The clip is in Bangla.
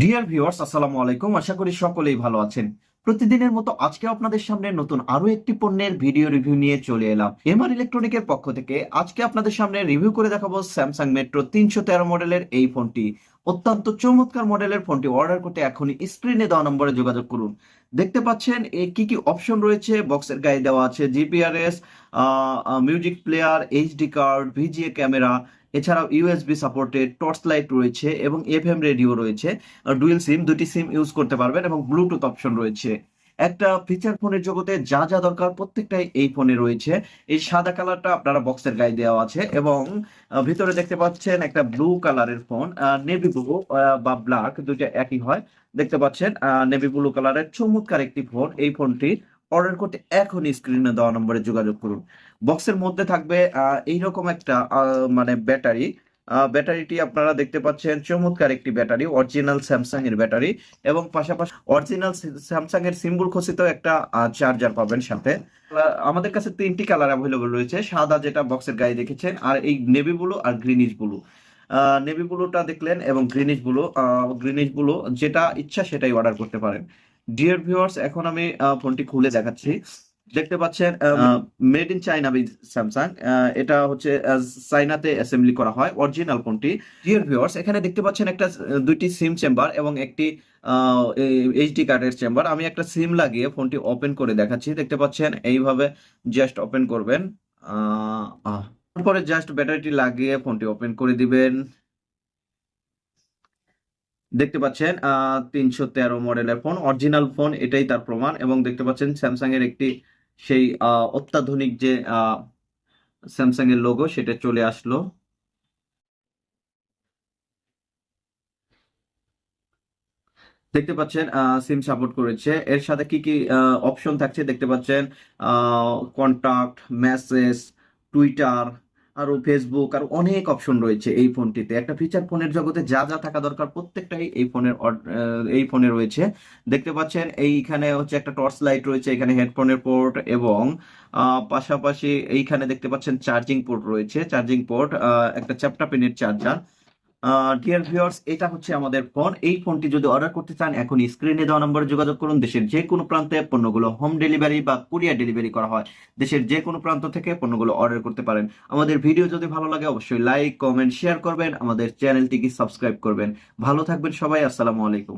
ডিয়ার ভিউয়ার্স আসসালামু আলাইকুম। আশা করি সকলেই ভালো আছেন। প্রতিদিনের মতো আজকে আপনাদের সামনে নতুন আরও একটি পণ্যের ভিডিও রিভিউ নিয়ে চলে এলাম। এমআর ইলেকট্রনিকের পক্ষ থেকে আজকে আপনাদের সামনে রিভিউ করে দেখাবো স্যামসাং মেট্রো তিনশো তেরো মডেলের এই ফোনটি। অত্যন্ত চমৎকার মডেলের ফোনটি অর্ডার করতে এখনই স্ক্রিনে দেওয়া নম্বরে যোগাযোগ করুন। দেখতে পাচ্ছেন, এ কি কি অপশন রয়েছে? বক্সের গায়ে দেওয়া আছে GPRS music player HD card VGA camera এছাড়াও ইউএসবি সাপোর্টেড টর্চ লাইট রয়েছে এবং এফএম রেডিও রয়েছে। ডুয়েল সিম দুটি সিম ইউজ করতে পারবেন এবং ব্লুটুথ অপশন রয়েছে। একটা ফিচার ফোনের জগতে যা যা দরকার প্রত্যেকটাই এই ফোনে রয়েছে। এই সাদা কালারটা আপনারা বক্সের গায়ে দেওয়া আছে এবং ভিতরে দেখতে পাচ্ছেন একটা ব্লু কালারের ফোন নেভি ব্লু বা ব্ল্যাক দুটো একই হয়। দেখতে পাচ্ছেন নেভি ব্লু কালারের চমৎকার একটি ফোন এই ফোনটি অর্ডার করতে এখনই স্ক্রিনে দেওয়া নম্বরে যোগাযোগ করুন। বক্সের মধ্যে থাকবে এইরকম একটা মানে ব্যাটারি ব্যাটারিটি আপনারা দেখতে পাচ্ছেন, চমৎকার একটি ব্যাটারি অরিজিনাল স্যামসাং এর ব্যাটারি এবং পাশাপাশি অরিজিনাল স্যামসাং এর সিম্বল খচিত একটা চার্জার পাবেন সাথে। আমাদের কাছে তিনটি কালার অ্যাভেলেবল রয়েছে, সাদা যেটা বক্সের গায়ে দেখেছেন আর এই নেভি ব্লু আর গ্রিনিশ ব্লু নেভি ব্লুটা দেখলেন এবং গ্রিনিশ ব্লু গ্রিনিশ ব্লু যেটা ইচ্ছা সেটাই অর্ডার করতে পারেন। ডিয়ার ভিউয়ার্স এখন আমি ফোনটি খুলে দেখাচ্ছি। দেখতে পাচ্ছেন মেড ইন চাইনা স্যামসাং। এটা হচ্ছে চাইনাতে অ্যাসেম্বলি করা হয়, অরিজিনাল ফোনটি। ডিয়ার ভিউয়ার্স এখানে দেখতে পাচ্ছেন একটা দুইটি সিম চেম্বার এবং একটি এইচডি কার্ডের চেম্বার। আমি একটা সিম লাগিয়ে ফোনটি ওপেন করে দেখাচ্ছি। দেখতে পাচ্ছেন, এইভাবে জাস্ট ওপেন করবেন। তারপরে জাস্ট ব্যাটারিটি লাগিয়ে ফোনটি ওপেন করে দিবেন। দেখতে পাচ্ছেন তিনশো তেরো মডেলের ফোন, অরিজিনাল ফোন, এটাই তার প্রমাণ। এবং দেখতে পাচ্ছেন স্যামসাং এর একটি সেই অত্যাধুনিক যে স্যামসাং এর লোগো সেটা চলে আসলো। দেখতে পাচ্ছেন সিম সাপোর্ট করেছে। এর সাথে কি কি অপশন থাকছে? দেখতে পাচ্ছেন কন্টাক্ট মেসেজ টুইটার আরও ফেসবুক আর অনেক অপশন রয়েছে এই ফোনটিতে। একটা ফিচার ফোনের জগতে যা যা থাকা দরকার প্রত্যেকটাই এই ফোনের এই ফোনে রয়েছে। দেখতে পাচ্ছেন এইখানে হচ্ছে একটা টর্চ লাইট রয়েছে, এখানে হেডফোনের পোর্ট এবং পাশাপাশি এইখানে দেখতে পাচ্ছেন চার্জিং পোর্ট রয়েছে। চার্জিং পোর্ট একটা চ্যাপ্টা পেনের চার্জার ডিয়ার ভিউয়ার্স এটা হচ্ছে আমাদের ফোন এই ফোনটি যদি অর্ডার করতে চান এখন স্ক্রিনে দেওয়া নম্বরে যোগাযোগ করুন। দেশের যে কোনো প্রান্তে পণ্যগুলো হোম ডেলিভারি বা কুরিয়ার ডেলিভারি করা হয়, দেশের যে কোনো প্রান্ত থেকে পণ্যগুলো অর্ডার করতে পারেন। আমাদের ভিডিও যদি ভালো লাগে, অবশ্যই লাইক কমেন্ট শেয়ার করবেন। আমাদের চ্যানেলটিকে সাবস্ক্রাইব করবেন। ভালো থাকবেন সবাই, আসসালামু আলাইকুম।